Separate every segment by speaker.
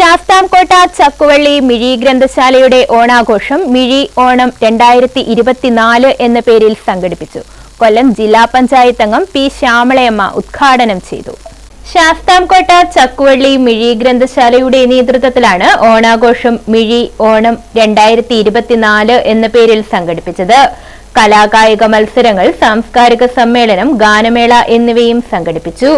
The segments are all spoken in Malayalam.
Speaker 1: ശാസ്താംകോട്ട ചക്കുവള്ളി മിഴി ഗ്രന്ഥശാലയുടെ ഓണാഘോഷം മിഴി ഓണം രണ്ടായിരത്തി ഇരുപത്തിനാല് എന്ന പേരിൽ സംഘടിപ്പിച്ചു. കൊല്ലം ജില്ലാ പഞ്ചായത്ത് അംഗം പി ശ്യാമളയമ്മ ഉദ്ഘാടനം ചെയ്തു. ശാസ്താംകോട്ട ചക്കുവള്ളി മിഴി ഗ്രന്ഥശാലയുടെ നേതൃത്വത്തിലാണ് ഓണാഘോഷം മിഴി ഓണം രണ്ടായിരത്തി ഇരുപത്തിനാല് എന്ന പേരിൽ സംഘടിപ്പിച്ചത്. കലാകായിക മത്സരങ്ങൾ സാംസ്കാരിക സമ്മേളനം ഗാനമേള എന്നിവയും സംഘടിപ്പിച്ചു.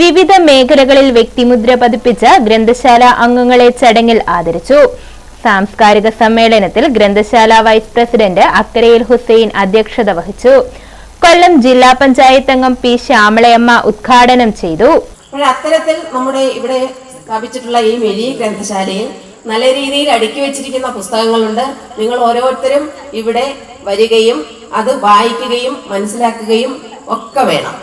Speaker 1: വിവിധ മേഖലകളിൽ വ്യക്തിമുദ്ര പതിപ്പിച്ച ഗ്രന്ഥശാല അംഗങ്ങളെ ചടങ്ങിൽ ആദരിച്ചു. സാംസ്കാരിക സമ്മേളനത്തിൽ ഗ്രന്ഥശാല വൈസ് പ്രസിഡന്റ് അക്കരയിൽ ഹുസൈൻ അധ്യക്ഷത വഹിച്ചു. കൊല്ലം ജില്ലാ പഞ്ചായത്ത് അംഗം പി ശ്യാമളയമ്മ ഉദ്ഘാടനം ചെയ്തു.
Speaker 2: അത്തരത്തിൽ നമ്മുടെ ഇവിടെ സ്ഥാപിച്ചിട്ടുള്ള ഈ മെലി ഗ്രന്ഥശാലയിൽ നല്ല രീതിയിൽ അടുക്കി വെച്ചിരിക്കുന്ന പുസ്തകങ്ങളുണ്ട്. നിങ്ങൾ ഓരോരുത്തരും ഇവിടെ വരികയും അത് വായിക്കുകയും മനസ്സിലാക്കുകയും ഒക്കെ വേണം.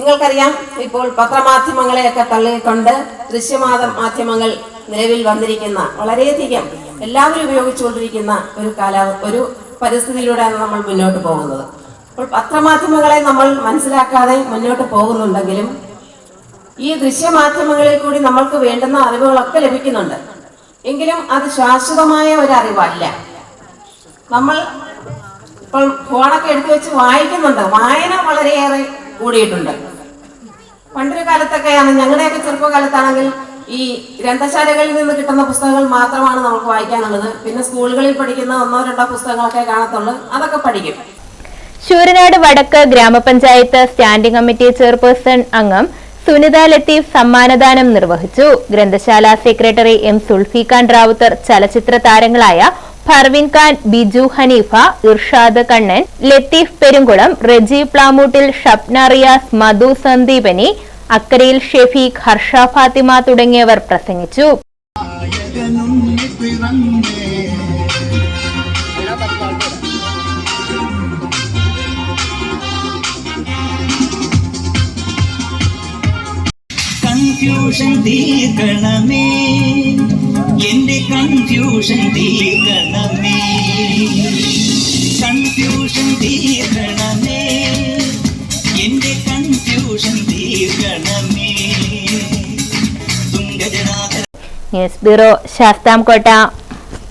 Speaker 2: നിങ്ങൾക്കറിയാം ഇപ്പോൾ പത്രമാധ്യമങ്ങളെയൊക്കെ തള്ളിക്കൊണ്ട് ദൃശ്യമാധ മാധ്യമങ്ങൾ നിലവിൽ വന്നിരിക്കുന്ന വളരെയധികം എല്ലാവരും ഉപയോഗിച്ചുകൊണ്ടിരിക്കുന്ന ഒരു കാല ഒരു പരിസ്ഥിതിയിലൂടെയാണ് നമ്മൾ മുന്നോട്ട് പോകുന്നത്. അപ്പോൾ പത്രമാധ്യമങ്ങളെ നമ്മൾ മനസ്സിലാക്കാതെ മുന്നോട്ട് പോകുന്നുണ്ടെങ്കിലും ഈ ദൃശ്യമാധ്യമങ്ങളിൽ കൂടി നമ്മൾക്ക് വേണ്ടുന്ന അറിവുകളൊക്കെ ലഭിക്കുന്നുണ്ട്. എങ്കിലും അത് ശാശ്വതമായ ഒരു അറിവല്ല. നമ്മൾ ഇപ്പോൾ ഫോണൊക്കെ എടുത്തു വെച്ച് വായിക്കുന്നുണ്ട്. വായന വളരെയേറെ കൂടിയിട്ടുണ്ട്. പണ്ടൊരു കാലത്തൊക്കെയാണ് ഞങ്ങളുടെയൊക്കെ ചെറുപ്പകാലത്താണെങ്കിൽ ഈ ഗ്രന്ഥശാലകളിൽ നിന്ന് കിട്ടുന്ന പുസ്തകങ്ങൾ മാത്രമാണ് നമുക്ക് വായിക്കാനുള്ളത്. പിന്നെ സ്കൂളുകളിൽ പഠിക്കുന്ന ഒന്നോ രണ്ടോ പുസ്തകങ്ങളൊക്കെ കാണത്തുള്ളൂ അതൊക്കെ പഠിക്കും.
Speaker 1: ശൂരനാട് വടക്ക് ഗ്രാമപഞ്ചായത്ത് സ്റ്റാൻഡിംഗ് കമ്മിറ്റി ചെയർപേഴ്സൺ അംഗം സുനിത ലത്തീഫ് സമ്മാനദാനം നിർവഹിച്ചു. ഗ്രന്ഥശാല സെക്രട്ടറി എം സുൽഫിഖാൻ റാവുത്തർ ചലച്ചിത്ര താരങ്ങളായ ഫർവിൻ ഖാൻ ബിജു ഹനീഫ ഇർഷാദ് കണ്ണൻ ലത്തീഫ് പെരുങ്കുളം റജീവ് പ്ലാമൂട്ടിൽ ഷപ്ന റിയാസ് മധു സന്ദീപനി അക്കരയിൽ ഷെഫീഖ് ഹർഷ ഫാത്തിമ തുടങ്ങിയവർ പ്രസംഗിച്ചു.
Speaker 3: കൺഫ്യൂഷൻ തീർക്കണമേ എന്റെ കൺഫ്യൂഷൻ കൺഫ്യൂഷൻ തീർക്കണമേ എന്റെ കൺഫ്യൂഷൻ തീർക്കണമേ
Speaker 1: ന്യൂസ് ബ്യൂറോ ശാസ്താംകോട്ട.